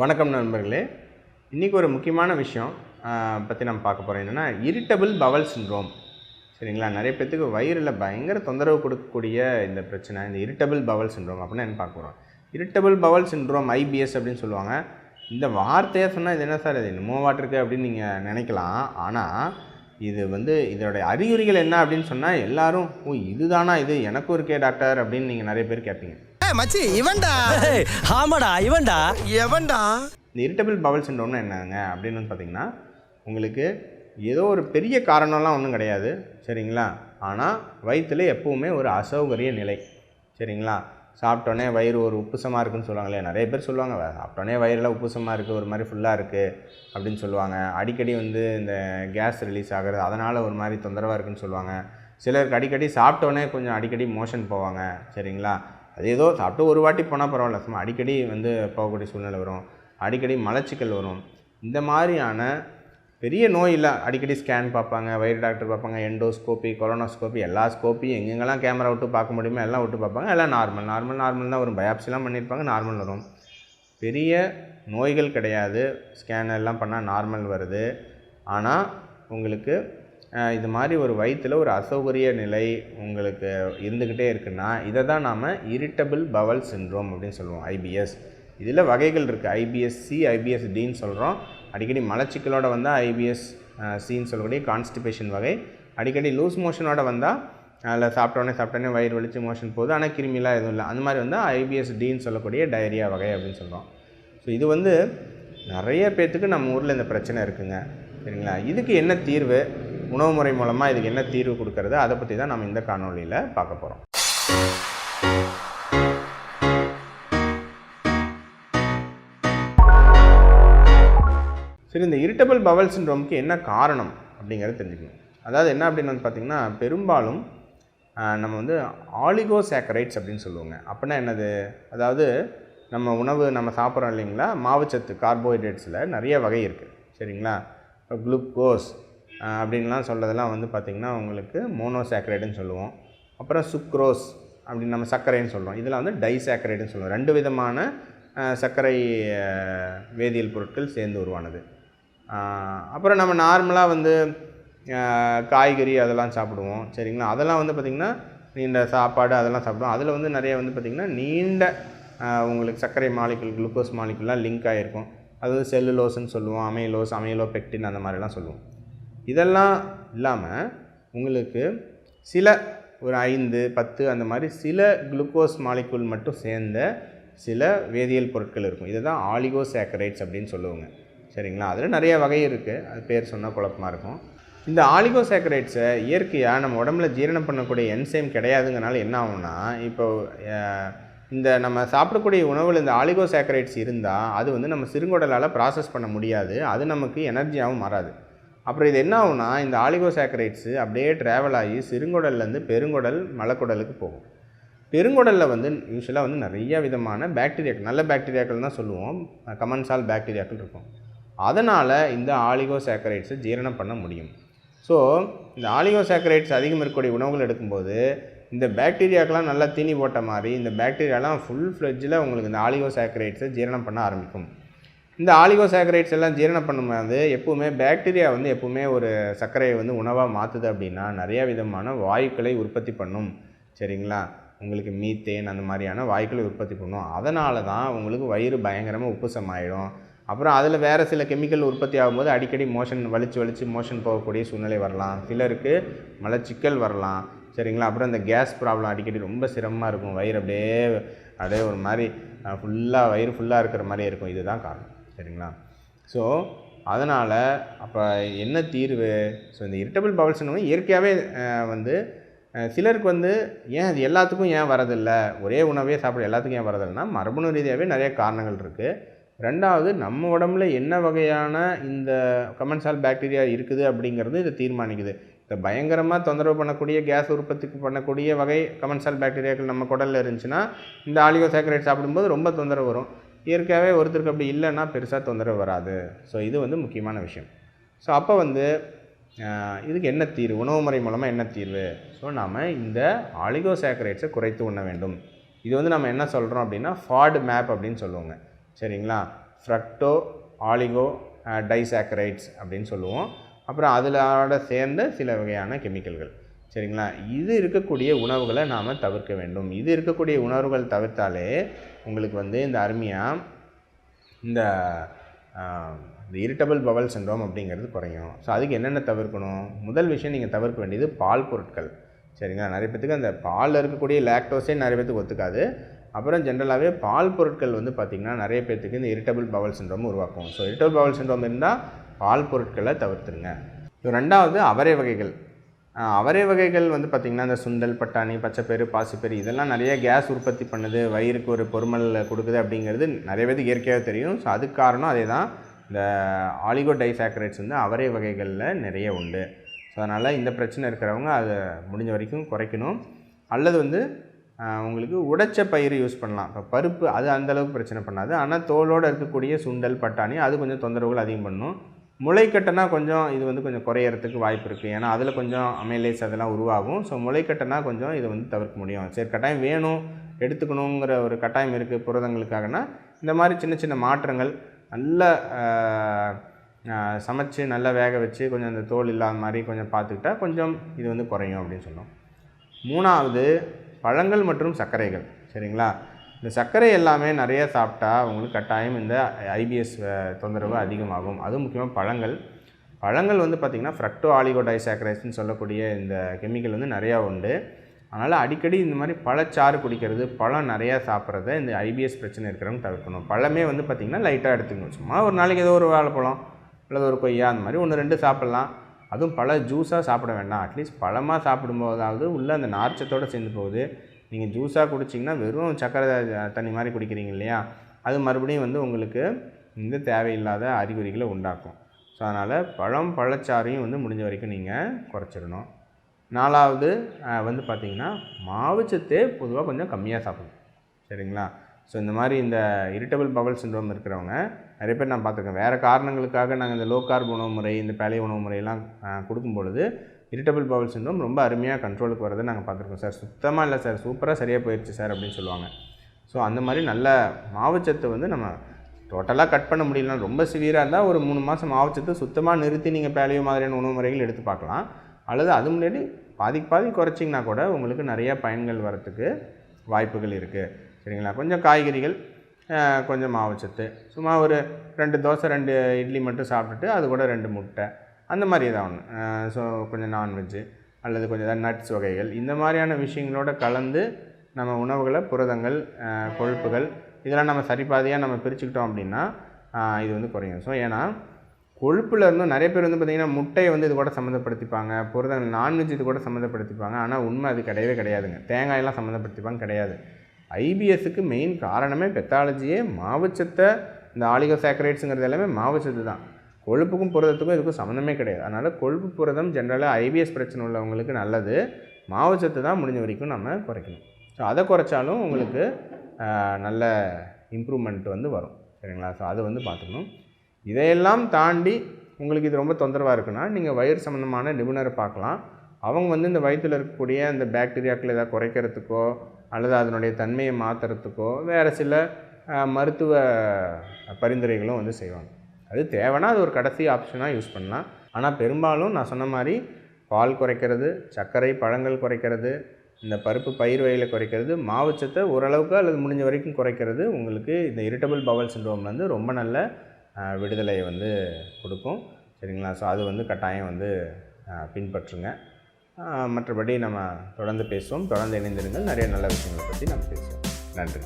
வணக்கம் நண்பர்களே. இன்றைக்கி ஒரு முக்கியமான விஷயம் பற்றி நம்ம பார்க்க போகிறோம் என்னென்னா இரிட்டபிள் பவல் சின்ரோம் சரிங்களா? நிறைய பேர்த்துக்கு வயிறில் பயங்கர தொந்தரவு கொடுக்கக்கூடிய இந்த பிரச்சனை இந்த இரிட்டபிள் பவல் சின்ரோம் அப்படின்னு என்ன பார்க்க போகிறோம் இரிட்டபிள் பவல் சின்ரோம் ஐபிஎஸ் அப்படின்னு சொல்லுவாங்க. இந்த வார்த்தையாக சொன்னால் இது என்ன சார் இது என்னமோவாட்டு அப்படின்னு நீங்கள் நினைக்கலாம். ஆனால் இது வந்து இதோடைய அறிகுறிகள் என்ன அப்படின்னு சொன்னால் எல்லோரும் ஓ இதுதானா இது? எனக்கும் இருக்கே டாக்டர் அப்படின்னு நீங்கள் நிறைய பேர் கேட்பீங்க. மச்சி இவன்டா. ஆமாடா இவன்டா. எவன்டா? இந்த இரிட்டபிள் பவல் சிண்ட்ரோம்னா என்னங்க? அப்படின்னு பார்த்தீங்கன்னா உங்களுக்கு ஏதோ ஒரு பெரிய காரணம்லாம் ஒன்றும் கிடையாது சரிங்களா? ஆனால் வயிற்றில் எப்பவுமே ஒரு அசௌகரிய நிலை சரிங்களா? சாப்பிட்டோன்னே வயிறு ஒரு உப்புசமாக இருக்குன்னு சொல்லுவாங்களே நிறைய பேர் சொல்லுவாங்க "வே- சாப்பிட்டோன்னே வயிறில் உப்புசமாக இருக்குது ஒரு மாதிரி ஃபுல்லாக இருக்குது அப்படின்னு சொல்லுவாங்க. அடிக்கடி வந்து இந்த கேஸ் ரிலீஸ் ஆகிறது அதனால் ஒரு மாதிரி தொந்தரவாக இருக்குன்னு சொல்லுவாங்க. சிலருக்கு அடிக்கடி சாப்பிட்டோன்னே கொஞ்சம் அடிக்கடி மோஷன் போவாங்க சரிங்களா? அது ஏதோ சாப்பிட்டு ஒரு வாட்டி போனால் பரவாயில்ல சும்மா அடிக்கடி வந்து போகக்கூடிய சூழ்நிலை வரும். அடிக்கடி மலச்சிக்கல் வரும். இந்த மாதிரியான பெரிய நோய் இல்லை அடிக்கடி ஸ்கேன் பார்ப்பாங்க வயிறு டாக்டர் பார்ப்பாங்க எண்டோஸ்கோப்பி கொரோனாஸ்கோப்பி எல்லா ஸ்கோப்பி எங்கெங்கெல்லாம் கேமரா விட்டு பார்க்க முடியுமோ எல்லாம் விட்டு பார்ப்பாங்க. எல்லாம் நார்மல் நார்மல் நார்மல் தான் வரும். பயாப்சிலாம் பண்ணியிருப்பாங்க நார்மல் வரும். பெரிய நோய்கள் கிடையாது. ஸ்கேன் எல்லாம் பண்ணால் நார்மல் வருது. ஆனால் உங்களுக்கு இது மாதிரி ஒரு வயிற்றில் ஒரு அசௌகரிய நிலை உங்களுக்கு இருந்துக்கிட்டே இருக்குன்னா இதை தான் நாம் இரிட்டபிள் பவல் சின்ரோம் அப்படின்னு சொல்லுவோம் ஐபிஎஸ் இதில் வகைகள் இருக்குது ஐபிஎஸ் சி ஐபிஎஸ் டின்னு சொல்கிறோம் அடிக்கடி மலச்சிக்கலோட வந்தால் ஐபிஎஸ் சின்னு சொல்லக்கூடிய கான்ஸ்டிபேஷன் வகை. அடிக்கடி லூஸ் மோஷனோட வந்தால் அதில் சாப்பிட்டோன்னே சாப்பிட்டோன்னே வயிறு வலிச்சு மோஷன் போகுது. ஆனால் கிருமிலாம் எதுவும் இல்லை. அந்த மாதிரி வந்தால் ஐபிஎஸ் டின்னு சொல்லக்கூடிய டயரியா வகை அப்படின்னு சொல்கிறோம் ஸோ இது வந்து நிறைய பேர்த்துக்கு நம்ம ஊரில் இந்த பிரச்சனை இருக்குங்க. சரிங்களா? இதுக்கு என்ன தீர்வு? உணவு முறை மூலமாக இதுக்கு என்ன தீர்வு கொடுக்கறது அதை பற்றி தான் நம்ம இந்த காணொளியில் பார்க்க போகிறோம் சரி இந்த இரிட்டபிள் பவல் சிண்ட்ரோம்க்கு என்ன காரணம் அப்படிங்கிறத தெரிஞ்சுக்கணும். அதாவது என்ன அப்படின்னு வந்து பார்த்திங்கன்னா பெரும்பாலும் நம்ம வந்து ஆலிகோசாக்கரைட்ஸ் அப்படின்னு சொல்லுவோங்க. அப்படின்னா என்னது? அதாவது நம்ம உணவு நம்ம சாப்பிட்றோம் இல்லைங்களா? மாவுச்சத்து கார்போஹைட்ரேட்ஸில் நிறைய வகை இருக்குது சரிங்களா? இப்போ குளுக்கோஸ் அப்படின்லாம் சொல்கிறதெல்லாம் வந்து பார்த்திங்கன்னா உங்களுக்கு மோனோசாக்கரைடுன்னு சொல்லுவோம். அப்புறம் சுக்ரோஸ் அப்படின்னு நம்ம சர்க்கரைன்னு சொல்கிறோம் இதில் வந்து டைசாக்கரைடுன்னு சொல்லுவோம். ரெண்டு விதமான சர்க்கரை வேதியியல் பொருட்கள் சேர்ந்து உருவானது. அப்புறம் நம்ம நார்மலாக வந்து காய்கறி அதெல்லாம் சாப்பிடுவோம். சரிங்களா? அதெல்லாம் வந்து பார்த்திங்கன்னா நீண்ட சாப்பாடு அதெல்லாம் சாப்பிடுவோம். அதில் வந்து நிறைய வந்து பார்த்திங்கன்னா நீண்ட உங்களுக்கு சர்க்கரை மாலிகுல் குளுக்கோஸ் மாலிகுல்லாம் லிங்க் ஆகிருக்கும் அது வந்து செல்லுலோஸ்ன்னு சொல்லுவோம். அமைலோஸ் அமைலோ பெக்டின் அந்த மாதிரிலாம் சொல்லுவோம். இதெல்லாம் இல்லாமல் உங்களுக்கு சில ஒரு ஐந்து பத்து அந்த மாதிரி சில குளுக்கோஸ் மாலிக்குள் மட்டும் சேர்ந்த சில வேதியியல் பொருட்கள் இருக்கும். இதை தான் ஆலிகோசேக்கரைட்ஸ் அப்படின்னு சொல்லுவாங்க. சரிங்களா? அதில் நிறைய வகை இருக்குது அது பேர் சொன்னால் குழப்பமாக இருக்கும். இந்த ஆலிகோசேக்கரைட்ஸை இயற்கையாக நம்ம உடம்புல ஜீரணம் பண்ணக்கூடிய என்சைம் கிடையாதுங்கனால என்ன ஆகும்னா இப்போ இந்த நம்ம சாப்பிடக்கூடிய உணவில் இந்த ஆலிகோசேக்கரைட்ஸ் இருந்தால் அது வந்து நம்ம சிறுங்குடலால் ப்ராசஸ் பண்ண முடியாது. அது நமக்கு எனர்ஜியாகவும் மாறாது. அப்புறம் இது என்ன ஆகுனா இந்த ஆலிகோசாக்கரைட்ஸு அப்படியே ட்ராவல் ஆகி சிறுங்குடல்லேருந்து பெருங்குடல் மலக்குடலுக்கு போகும். பெருங்குடலில் வந்து யூஸ்வலாக வந்து நிறைய விதமான பாக்டீரியாக்கள் நல்ல பாக்டீரியாக்கள் தான் சொல்லுவோம். கமன்சால் பாக்டீரியாக்கள் இருக்கும். அதனால் இந்த ஆலிகோசாக்கரைட்ஸை ஜீரணம் பண்ண முடியும். ஸோ இந்த ஆலிகோசாக்கரைட்ஸ் அதிகம் இருக்கக்கூடிய உணவுகள் எடுக்கும்போது இந்த பாக்டீரியாக்கெல்லாம் நல்லா தீனி போட்ட மாதிரி இந்த பாக்டீரியாலாம் ஃபுல் ஃப்ளெஜ்ஜில் உங்களுக்கு இந்த ஆலிகோசாக்கரைட்ஸை ஜீரணம் பண்ண ஆரம்பிக்கும். இந்த ஆலிகோசாக்கரைட்ஸ் எல்லாம் ஜீரணம் பண்ணும்போது எப்பவுமே பாக்டீரியா வந்து எப்பவுமே ஒரு சர்க்கரையை வந்து உணவாக மாற்றுது அப்படின்னா நிறையா விதமான வாயுக்களை உற்பத்தி பண்ணும். சரிங்களா? உங்களுக்கு மீத்தேன் அந்த மாதிரியான வாயுக்களை உற்பத்தி பண்ணும். அதனால தான் உங்களுக்கு வயிறு பயங்கரமாக உப்புசமாயிடும். அப்புறம் அதில் வேறு சில கெமிக்கல் உற்பத்தி ஆகும்போது அடிக்கடி மோஷன் வலிச்சு வலிச்சு மோஷன் போகக்கூடிய சூழ்நிலை வரலாம். சிலருக்கு மலச்சிக்கல் வரலாம். சரிங்களா? அப்புறம் இந்த கேஸ் ப்ராப்ளம் அடிக்கடி ரொம்ப சிரமமாக இருக்கும். வயிறு அப்படியே அப்படியே ஒரு மாதிரி ஃபுல்லாக வயிறு ஃபுல்லாக இருக்கிற மாதிரி இருக்கும். இதுதான் காரணம். சரிங்களா? ஸோ அதனால் அப்போ என்ன தீர்வு? ஸோ இந்த இரிட்டபிள் பவுல்ஸ்னு இயற்கையாகவே வந்து சிலருக்கு வந்து ஏன் அது எல்லாத்துக்கும் ஏன் வரதில்லை? ஒரே உணவே சாப்பிட எல்லாத்துக்கும் ஏன் வரதில்லைன்னா மரபணு ரீதியாகவே நிறைய காரணங்கள் இருக்குது ரெண்டாவது நம்ம உடம்புல என்ன வகையான இந்த கமன்சால் பாக்டீரியா இருக்குது அப்படிங்கிறது இதை தீர்மானிக்குது. இந்த பயங்கரமாக தொந்தரவு பண்ணக்கூடிய கேஸ் உற்பத்திக்கு பண்ணக்கூடிய வகை கமன்சால் பாக்டீரியாக்கள் நம்ம குடலில் இருந்துச்சுன்னா இந்த ஆலிகோசாக்கரைட் சாப்பிடும்போது ரொம்ப தொந்தரவு வரும். இயற்கையாகவே ஒருத்தருக்கு அப்படி இல்லைன்னா பெருசாக தொந்தரவு வராது. ஸோ இது வந்து முக்கியமான விஷயம். ஸோ அப்போ வந்து இதுக்கு என்ன தீர்வு? உணவு முறை மூலமாக என்ன தீர்வு? ஸோ நாம் இந்த ஆலிகோசேக்கரேட்ஸை குறைத்து உண்ண வேண்டும். இது வந்து நம்ம என்ன சொல்கிறோம் அப்படின்னா ஃபாட் மேப் அப்படின்னு சொல்லுவோங்க. சரிங்களா? ஃப்ரக்டோ ஆலிகோ டைசாக்கரைட்ஸ் அப்படின்னு சொல்லுவோம். அப்புறம் அதிலோட சேர்ந்த சில வகையான கெமிக்கல்கள். சரிங்களா? இது இருக்கக்கூடிய உணவுகளை நாம் தவிர்க்க வேண்டும். இது இருக்கக்கூடிய உணவுகள் தவிர்த்தாலே உங்களுக்கு வந்து இந்த அருமையாக இந்த இந்த இரிட்டபிள் பவல் சின்ரோம் அப்படிங்கிறது குறையும். ஸோ அதுக்கு என்னென்ன தவிர்க்கணும்? முதல் விஷயம் நீங்கள் தவிர்க்க வேண்டியது பால் பொருட்கள். சரிங்களா? நிறைய பேத்துக்கு அந்த பாலில் இருக்கக்கூடிய லாக்டோஸே நிறைய பேத்துக்கு ஒத்துக்காது. அப்புறம் ஜென்ரலாகவே பால் பொருட்கள் வந்து பார்த்திங்கன்னா நிறைய பேத்துக்கு இந்த இரிட்டபிள் பவல் சின்ரோம் உருவாக்கும். ஸோ இரிட்டபிள் பவல் சின்ரோம் இருந்தால் பால் பொருட்களை தவிர்த்துருங்க. ஸோ ரெண்டாவது அவரை வகைகள். அவரை வகைகள் வந்து பார்த்திங்கன்னா இந்த சுண்டல் பட்டாணி பச்சைப்பயிறு பாசிப்பயிறு இதெல்லாம் நிறைய கேஸ் உற்பத்தி பண்ணுது. வயிறுக்கு ஒரு பொறுமல் கொடுக்குது அப்படிங்கிறது நிறைய பேருக்கு இயற்கையாக தெரியும். ஸோ அதுக்கு காரணம் அதே தான் இந்த ஆலிகோ டைசாக்கரைட்ஸ் வந்து அவரை வகைகளில் நிறைய உண்டு. ஸோ அதனால் இந்த பிரச்சனை இருக்கிறவங்க அதை முடிஞ்ச வரைக்கும் குறைக்கணும். அல்லது வந்து உங்களுக்கு உடைச்ச பயிர் யூஸ் பண்ணலாம். இப்போ பருப்பு அது அந்தளவுக்கு பிரச்சனை பண்ணாது. ஆனால் தோலோடு இருக்கக்கூடிய சுண்டல் பட்டாணி அது கொஞ்சம் தொந்தரவுகள் அதிகம் பண்ணும். முளைக்கட்டைனா கொஞ்சம் இது வந்து கொஞ்சம் குறையறதுக்கு வாய்ப்பு இருக்குது ஏன்னா அதில் கொஞ்சம் அமைலேஸ் அதெல்லாம் உருவாகும். ஸோ முளைக்கட்டைனா கொஞ்சம் இதை வந்து தவிர்க்க முடியும். சரி கட்டாயம் வேணும் எடுத்துக்கணுங்கிற ஒரு கட்டாயம் இருக்குது புரதங்களுக்காகனா இந்த மாதிரி சின்ன சின்ன மாற்றங்கள் நல்ல சமைச்சு நல்லா வேக வச்சு கொஞ்சம் அந்த தோல் இல்லாத மாதிரி கொஞ்சம் பார்த்துக்கிட்டா கொஞ்சம் இது வந்து குறையும் அப்படின்னு சொன்னோம் மூணாவது பழங்கள் மற்றும் சர்க்கரைகள். சரிங்களா? இந்த சர்க்கரை எல்லாமே நிறைய சாப்பிட்டா உங்களுக்கு கட்டாயம் இந்த ஐபிஎஸ் தொந்தரவு அதிகமாகும். அதுவும் முக்கியமாக பழங்கள். பழங்கள் வந்து பார்த்திங்கன்னா ஃப்ரக்டோ ஆலிகோடைசாக்கரைஸ்னு சொல்லக்கூடிய இந்த கெமிக்கல் வந்து நிறையா உண்டு. அதனால் அடிக்கடி இந்த மாதிரி பழச்சாறு குடிக்கிறது பழம் நிறையா சாப்பிட்றத இந்த ஐபிஎஸ் பிரச்சனை இருக்கிறவங்க தவிர்க்கணும். பழமே வந்து பார்த்திங்கன்னா லைட்டாக எடுத்துக்கணும். சும்மா ஒரு நாளைக்கு ஏதோ ஒரு வாழைப்பழம் அல்லது ஒரு கொய்யா அந்த மாதிரி ஒன்று ரெண்டு சாப்பிட்லாம். அதுவும் பழ ஜூஸாக சாப்பிட வேண்டாம். அட்லீஸ்ட் பழமாக சாப்பிடும்போதாவது உள்ளே அந்த நார்ச்சத்தோடு சேர்ந்து போகுது. நீங்கள் ஜூஸாக குடிச்சிங்கன்னா வெறும் சக்கரை தண்ணி மாதிரி குடிக்கிறீங்க இல்லையா? அது மறுபடியும் வந்து உங்களுக்கு இந்த தேவையில்லாத அறிகுறிகளை உண்டாக்கும். ஸோ அதனால் பழம் பழச்சாறையும் வந்து முடிஞ்ச வரைக்கும் நீங்கள் குறைச்சிடணும். நாலாவது வந்து பார்த்திங்கன்னா மாவுச்சத்தே பொதுவாக கொஞ்சம் கம்மியாக சாப்பிடணும். சரிங்களா? ஸோ இந்த மாதிரி இந்த இரிட்டபிள் பவல் சிண்ட்ரோம் இருக்கிறவங்க நிறைய பேர் நான் பார்த்துருக்கேன். வேறு காரணங்களுக்காக நாங்கள் இந்த லோ கார்ப் உணவு முறை இந்த பழைய உணவு முறையெல்லாம் கொடுக்கும் பொழுது இரிட்டபிள் பவல் சிண்ட்ரோம் ரொம்ப அருமையாக கண்ட்ரோலுக்கு வரதை நாங்கள் பார்த்துருக்கோம் சார். சுத்தமாக இல்லை சார். சூப்பராக சரியாக போயிடுச்சு சார் அப்படின்னு சொல்லுவாங்க. ஸோ அந்த மாதிரி நல்ல மாவுச்சத்தை வந்து நம்ம டோட்டலாக கட் பண்ண முடியலனா ரொம்ப சிவியராக இருந்தால் ஒரு மூணு மாதம் மாவுச்சத்து சுத்தமாக நிறுத்தி நீங்கள் பேலையோ மாதிரியான உணவு முறைகள் எடுத்து பார்க்கலாம். அல்லது அது முன்னாடி பாதிக்கு பாதி குறைச்சிங்கன்னா கூட உங்களுக்கு நிறைய பயன்கள் வரத்துக்கு வாய்ப்புகள் இருக்குது சரிங்களா? கொஞ்சம் காய்கறிகள் கொஞ்சம் மாவுச்சத்து. சும்மா ஒரு ரெண்டு தோசை ரெண்டு இட்லி மட்டும் சாப்பிட்டுட்டு அது கூட ரெண்டு முட்டை. அந்த மாதிரி ஏதாவது ஒன்று ஸோ கொஞ்சம் நான்வெஜ்ஜு அல்லது கொஞ்சம் ஏதாவது நட்ஸ் வகைகள் இந்த மாதிரியான விஷயங்களோட கலந்து நம்ம உணவுகளை புரதங்கள் கொழுப்புகள் இதெல்லாம் நம்ம சரிபாதியாக நம்ம பிரிச்சுக்கிட்டோம் அப்படின்னா இது வந்து குறையும். ஸோ ஏன்னா கொழுப்புல இருந்தும் நிறைய பேர் வந்து பார்த்திங்கன்னா முட்டையை வந்து இது கூட சம்மந்தப்படுத்திப்பாங்க புரதங்கள் நான்வெஜ் இது கூட சம்மந்தப்படுத்திப்பாங்க. ஆனால் உண்மை அது கிடையவே கிடையாதுங்க. தேங்காயெல்லாம் சம்மந்தப்படுத்திப்பாங்க கிடையாது. ஐபிஎஸ்க்கு மெயின் காரணமே பெத்தாலஜியே மாவுச்சத்தை இந்த ஆலிகோ ஆலிகோசாக்கரைட்ஸுங்கிறது எல்லாமே மாவுச்சத்து தான். கொழுப்புக்கும் புரதத்துக்கும் இதுக்கும் சம்மந்தமே கிடையாது. அதனால் கொழுப்பு புரதம் ஜென்ரலாக ஐபிஎஸ் பிரச்சனை உள்ளவங்களுக்கு நல்லது. மாவுச்சத்து தான் முடிஞ்ச வரைக்கும் நம்ம குறைக்கணும். ஸோ அதை குறைச்சாலும் உங்களுக்கு நல்ல இம்ப்ரூவ்மெண்ட் வந்து வரும். சரிங்களா? ஸோ அதை வந்து பார்த்துக்கணும். இதையெல்லாம் தாண்டி உங்களுக்கு இது ரொம்ப தொந்தரவாக இருக்குன்னா நீங்கள் வயிறு சம்மந்தமான நிபுணரை பார்க்கலாம். அவங்க வந்து இந்த வயிற்றில் இருக்கக்கூடிய அந்த பாக்டீரியாக்கள் ஏதாவது குறைக்கிறதுக்கோ அல்லது அதனுடைய தன்மையை மாற்றுறதுக்கோ வேறு சில மருத்துவ பரிந்துரைகளும் வந்து செய்வாங்க. அது தேவைன்னா அது ஒரு கடைசி ஆப்ஷனாக யூஸ் பண்ணலாம். ஆனால் பெரும்பாலும் நான் சொன்ன மாதிரி பால் குறைக்கிறது சர்க்கரை பழங்கள் குறைக்கிறது இந்த பருப்பு பயிர் வகையில் குறைக்கிறது மாவுச்சத்தை ஓரளவுக்கு அல்லது முடிஞ்ச வரைக்கும் குறைக்கிறது உங்களுக்கு இந்த இரிட்டபிள் பவல் சிண்ட்ரோம்லேருந்து ரொம்ப நல்ல விடுதலையை வந்து கொடுக்கும். சரிங்களா? ஸோ அது வந்து கட்டாயம் வந்து பின்பற்றுங்க. மற்றபடி நம்ம தொடர்ந்து பேசுவோம். தொடர்ந்து இணைந்திருங்கள். நிறைய நல்ல விஷயங்களை பற்றி நம்ம பேசுவோம். நன்றி.